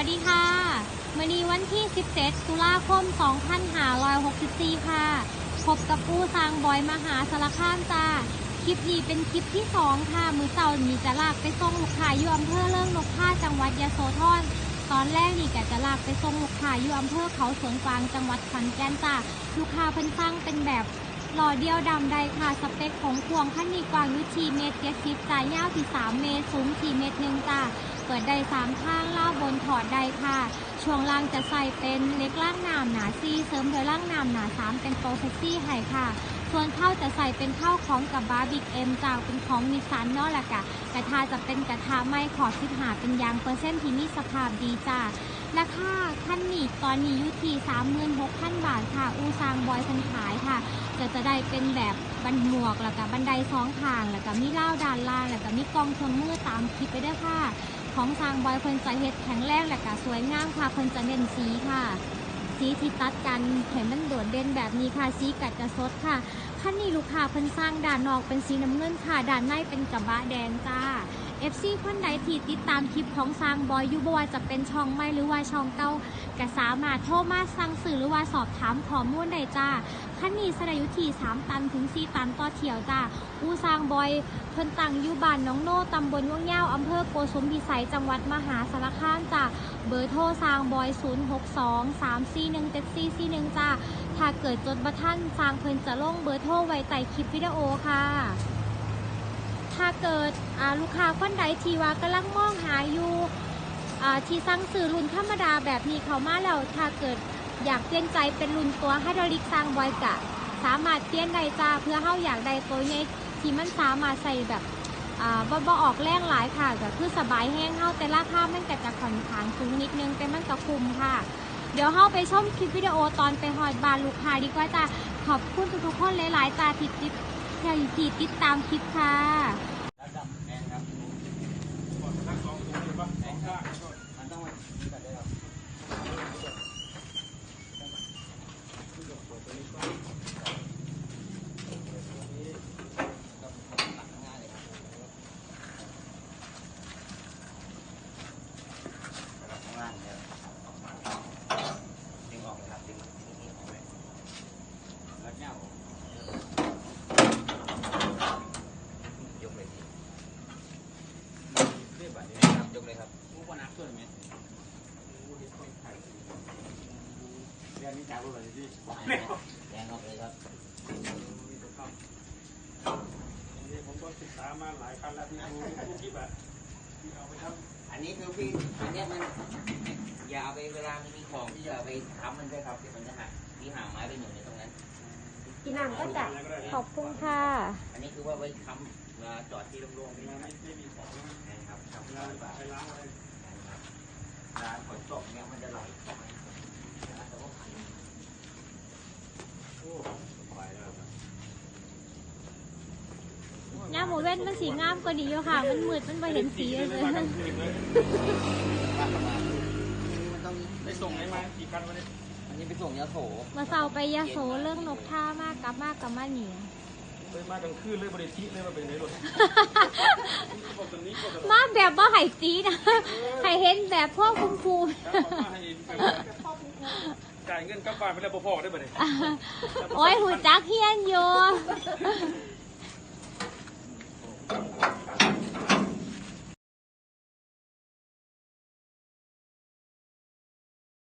วัสดีค่ะมื่อนี้วันที่ 17 ตุลาคม 2564 ค่ะ พบกับผู้สร้างบอยมหาสารคามจ้า คลิปนี้เป็นคลิปที่ 2 ค่ะ มือเสาร์นี้จะลากไปส่งลูกค้าอยู่อำเภอเรื่องนกท่าจังหวัดยะโสธร ตอนแรกนี่ก็จะลากไปส่งลูกค้าอยู่อำเภอเขาสวนกวางจังหวัดขอนแก่นจ้า ลูกค้าเพิ่นสั่งเป็นแบบ หล่อเดียวดำใดค่ะ สเปคของพวงขั้นนี้กว้างอยู่ที่เมตรเจ็ดสิบจ่ายยาวที่3เมตรสูงที่เมตรหนึ่งจ้าเปิดได้สามข้างล่าบนถอดได้ค่ะ ช่วงล่างจะใส่เป็นเล็กล่างน้ำหนาซี่เสริมโดยล่างน้ำหนาสามเป็นโปรเซ็กซี่ให้ค่ะส่วนเข้าจะใส่เป็นเข้าของกับบาร์บิกเอ็มจากเป็นของนิสันเนาะแหละกะกระทาจะเป็นกระทาไม่ขอดสิบหาเป็นยางเปอร์เซ็นต์ที่มีสภาพดีจ้า ราคาขั้นนี้ตอนนี้อยู่ที่สามหมื่นหกพันบาทค่ะ อูซางบอยพันขายค่ะ จะจะได้เป็นแบบบันหมวกแล้วก็บันไดสองทางแล้วก็มีเล่าด้านล่างแล้วก็มีกองเครื่องมือตามคลิปไปด้วยค่ะ ของทางบอยเพิ่นจะเฮ็ดแข็งแรงและก็สวยงามค่ะเพิ่นจะเน้นสีค่ะ สีที่ตัดกันเห็นมันโดดเด่นแบบนี้ค่ะ สีกัดจะสดค่ะคันนี้ลูกค้าเพิ่นสร้างด่านนอกเป็นสีน้ำเงินค่ะด่านในเป็นกระบะแดงจ้า FC คนใดที่ติดตามคลิปของสร้างบอยยูบว่าจะเป็นช่องใหม่หรือว่าช่องเก่าก็สามารถโทรมาสั่งซื้อหรือว่าสอบถามข้อมูลได้จ้าคันนี้สระยู่ที่3ตันถึง4ตันต่อเที่ยวจ้าอูสร้างบอยเพิ่นตั้งอยู่บ้านน้องโน่ตำบลว่างเย้าอำเภอโกสุมพิสัยจังหวัดมหาสารคามจ้าเบอร์โทรสร้างบอย 062 341 7441จ้าถ้าเกิดจดบัท่านสร้างเพิ่นจะลงเบอร์โทรไว้ใต้คลิปวิดีโอค่ะ ถ้าเกิดลูกค้าคนใดที่ว่ากำลังมองหาอยู่ที่สั่งซื้อรุ่นธรรมดาแบบนี้เขามาแล้วถ้าเกิดอยากเปลี่ยนใจเป็นรุ่นตัวไฮดรอลิกสร้างบอยกะ สามารถเปลี่ยนได้จ้าเพื่อเฮาอยากได้ตัวใหญ่ที่มันสามารถใส่แบบบ่บ่ออกแรงหลายค่ะก็คือสบายแห้งเฮาแต่ราคามันก็จะค่อนข้างสูงนิดนึงแต่มันก็คุ้มค่ะ เดี๋ยวเฮาไปชมคลิปวิดีโอตอนไปหอดบานลูกค้าดีกว่าจ้าขอบคุณทุกๆคนหลายๆจ้าที่ติดที่ติดตามคลิปค่ะ มันต้องมาดีกันได้ครับข้างล่างเนี่ยดึงออกเลยครับดึงนี่ออกเลยแล้วเนี่ยยกเลยทีเรียบแบบนี้ครับยกเลยครับมุกว่านักช่วยไหม เรียนนี้จ่ายรู้เลยที่ แดงออกเลยครับนี่ผมก็ศึกษามาหลายครั้งแล้วที่ดูทุกคลิปอะที่เอาไปทอันนี้คือพี่อันเนี้ยมันอย่าเอาไปเวลามันมีของที่จะเอาไปทำมันด้วยครับเดี๋ยวมันจะหักที่หางไม้ไปหนุนในตรงนั้น พี่นางก็จะขอบคุณค่ะ อันนี้คือว่าไว้ค้ำเวลาจอดที่โล่งๆำนี่งานนะไม่ไม่มีของนะครับทำงาร้านนบาทไปล้างอะไรนะครับร้านฝนตกเนี่ยมันจะไหลเข้ามาแต่ว่า โอ้สบายแล้วครับ หน้าหมูเว้นมันสีงามกว่านี้อยู่ค่ะ มันมืดมันไม่เห็นสีเลยมาทั้งคืนเลยบ้านประมาณมันต้องไปส่งไหนมากี่คันวันนี้อันนี้ไปส่งยาโถมาเศร้าไปยาโสเรื่องนกท่ามากกลับมากกลับมาเหนียไปมากลางคืนเลยบริทิเลยมาเป็นไหนรถพวกตัวนี้พวกตัวนี้มาแบบว่าไห่สีนะไห่เห็นแบบพวกคุณครูครับเอามาให้ จ่ายเงินกลับบ้านไปแล้วพ่อได้บ่เนี่ยโอ้ยหูจักเฮียนอยู่